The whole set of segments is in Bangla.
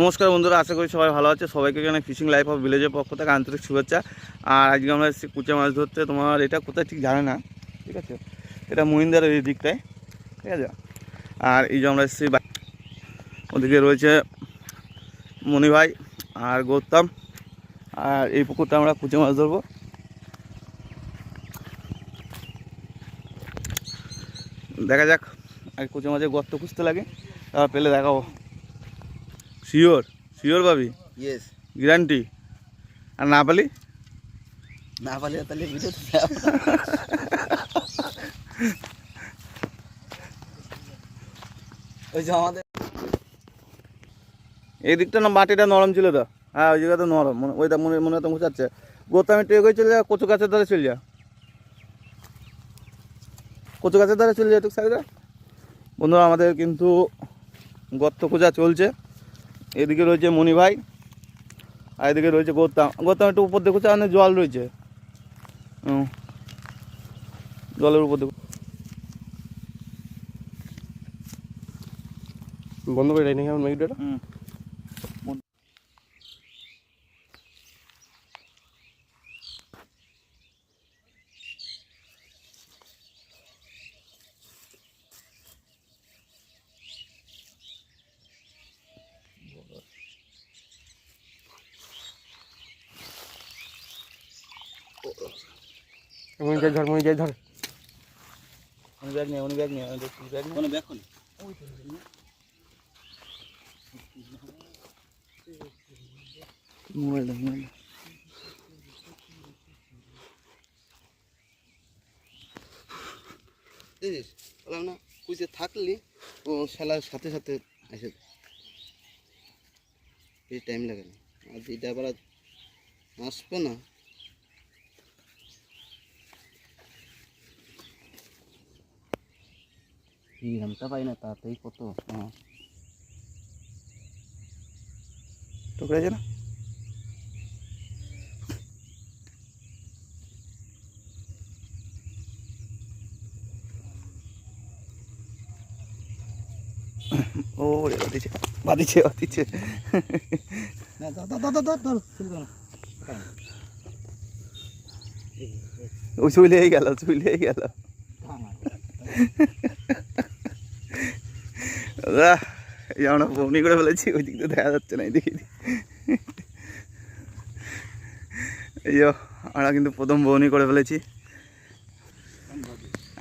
নমস্কার বন্ধুরা, আশা করি সবাই ভালো আছে। সবাইকে এখানে ফিশিং লাইফ অফ ভিলেজের পক্ষ থেকে আন্তরিক শুভেচ্ছা। আর আজকে আমরা এসেছি কুচে মাছ ধরতে। তোমার এটা কোথায় ঠিক জানে না, ঠিক আছে? এটা মহিন্দার এই দিকটায়, ঠিক আছে? আর এই যে আমরা এসেছি ওদিকে রয়েছে মণিভাই আর গৌতম। আর এই পুকুরটা আমরা কুচে মাছ ধরবো। দেখা যাক, আর কুচে মাছের গর্ত খুঁজতে লাগে। পেলে দেখাবো। শিওর শিওর পাবি ইয়েস গ্যারান্টি আর না পালি না পারলে তাহলে ভিডিও ওই যে আমাদের এই দিকটা না মাটিটা নরম ছিল তো। হ্যাঁ ওই জায়গাটা নরম। মনে ওইটা মনে মনে তো মুছাচ্ছে গোতামি টেক হয়ে চলে যা কচু গাছের ধারে চলে যা। কচু গাছের ধারে চলে যা একটু সাইডে। বন্ধুরা আমাদের কিন্তু গর্ত খোঁজা চলছে। এদিকে রয়েছে মণি ভাই আর এদিকে রয়েছে গৌতম। গৌতম একটু উপর দেখো চান জল রয়েছে। জলের উপর দেখো। বন্ধ করে ডাইনিং কেমন মেঘটা মনে যাই ধর মনে যাই ধর। ব্যাগ নিয়ে উনি ব্যাগ নিয়ে ব্যাগ নিয়ে কোনো ব্যাখ্যা নেই মোবাইলটা মোবাইল দেখিস বললাম না কুইতে থাকলি ও শালার সাথে সাথে এসে বেশি টাইম লাগে না আর যেটা আবার আসবে না ঘণ্টা পাই না তাতেই কত? হ্যাঁ। টুকরেছে না? ও রে বাদিছে বাদিছে বাদিছে না দাদা দাদা দাদা ধর শুরু ও চুলেই গেল চুলেই গেল। দাদা এই আমরা বমনি করে ফেলেছি ওই দিক দিয়ে দেখা যাচ্ছে না এই দেখি এই আমরা কিন্তু প্রথম বৌনি করে ফেলেছি।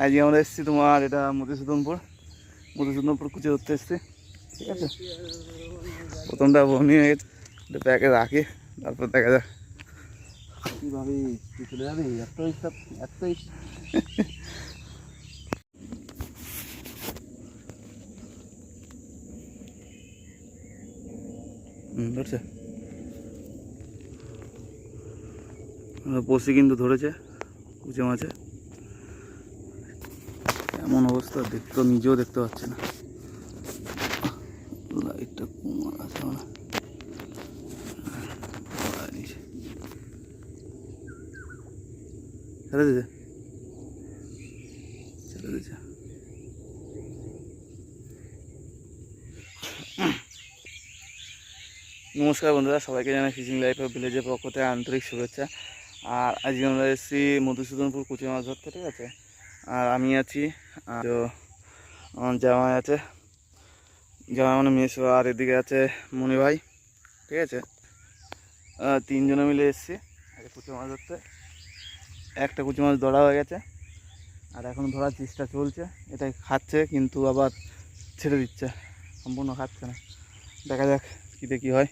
আজকে আমরা এসেছি তোমার এটা মধুসূদনপুর। মধুসূদনপুর কুচে ধরতে এসেছি ঠিক আছে? প্রথমটা বৌনি হয়ে গেছে এটা প্যাকে রাখি তারপর দেখা যাক। কীভাবে চলে যাবি? এত এত হুম, ধরছে। বসি কিন্তু ধরেছে কুচে মাছে। এমন অবস্থা, দেখতে নিজেও দেখতে পাচ্ছে না। লাইটটা কমার আছে মানে ছেড়ে দিছে ছেড়ে দিছে নমস্কার বন্ধুরা, সবাইকে জানাই ফিশিং লাইফ অফ ভিলেজের পক্ষ থেকে আন্তরিক শুভেচ্ছা। আর আজকে আমরা এসেছি মধুসূদনপুর কুচি মাছ ধরতে, ঠিক আছে? আর আমি আছি তো, আমার জামাই আছে। জামাই মানে মেসো আর এদিকে আছে মনি ভাই, ঠিক আছে? তিনজনে মিলে এসেছি কুচি মাছ ধরতে। একটা কুচি মাছ ধরা হয়ে গেছে, আর এখন ধরার চেষ্টা চলছে। এটাই খাচ্ছে, কিন্তু আবার ছেড়ে দিচ্ছে। সম্পূর্ণ খাচ্ছে না। দেখা যাক কী দেখি হয়।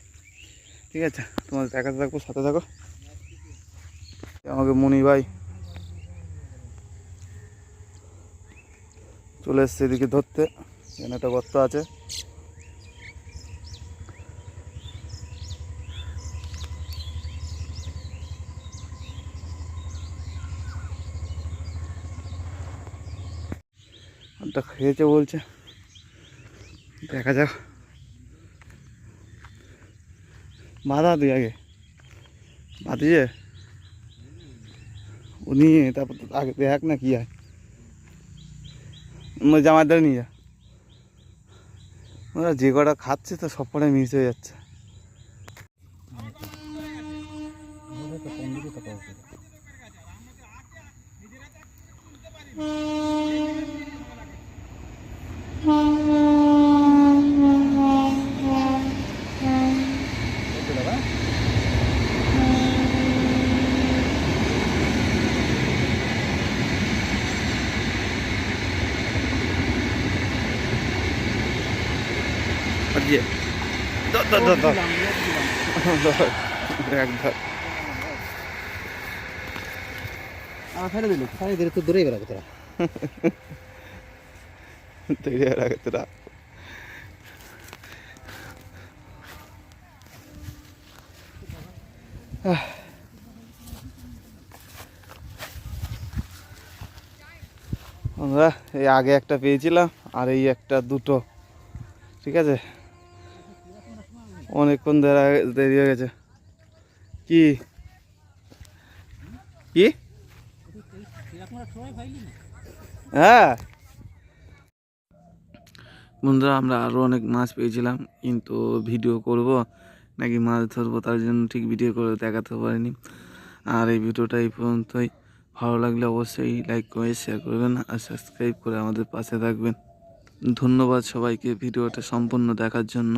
ঠিক আছে? তোমার দেখাতে থাকব, সাথে থাকো। আমাকে মনি ভাই চলে এসছে এদিকে ধরতে। এখানে একটা গর্ত আছে। খেয়েছে বলছে। দেখা যাক। বাধা তুই আগে। বাদিয়ে ও নিয়ে, তারপর আগে দেখ না কি হয়। জামার দ্বারা নিয়ে যা। ওরা যে কটা খাচ্ছে তো সব কটাই মিস হয়ে যাচ্ছে ধর ধর ধর ধর ধর। এক ধর আমার ফেলে দিল ফেলে দিলে তো দূরেই বেড়াবে তোরা। তৈরি রাখে তোরা। আমরা এই আগে একটা পেয়েছিলাম আর এই একটা দুটো। ঠিক আছে? অনেকক্ষণ ধরে দেরি হয়ে গেছে। কি? কি? হ্যাঁ। বন্ধুরা, আমরা আরও অনেক মাছ পেয়েছিলাম, কিন্তু ভিডিও করব নাকি মাছ ধরবো তার জন্য ঠিক ভিডিও করে দেখাতে পারিনি। আর এই ভিডিওটা এই পর্যন্তই। ভালো লাগলে অবশ্যই লাইক করে শেয়ার করবেন আর সাবস্ক্রাইব করে আমাদের পাশে থাকবেন। ধন্যবাদ সবাইকে ভিডিওটা সম্পূর্ণ দেখার জন্য।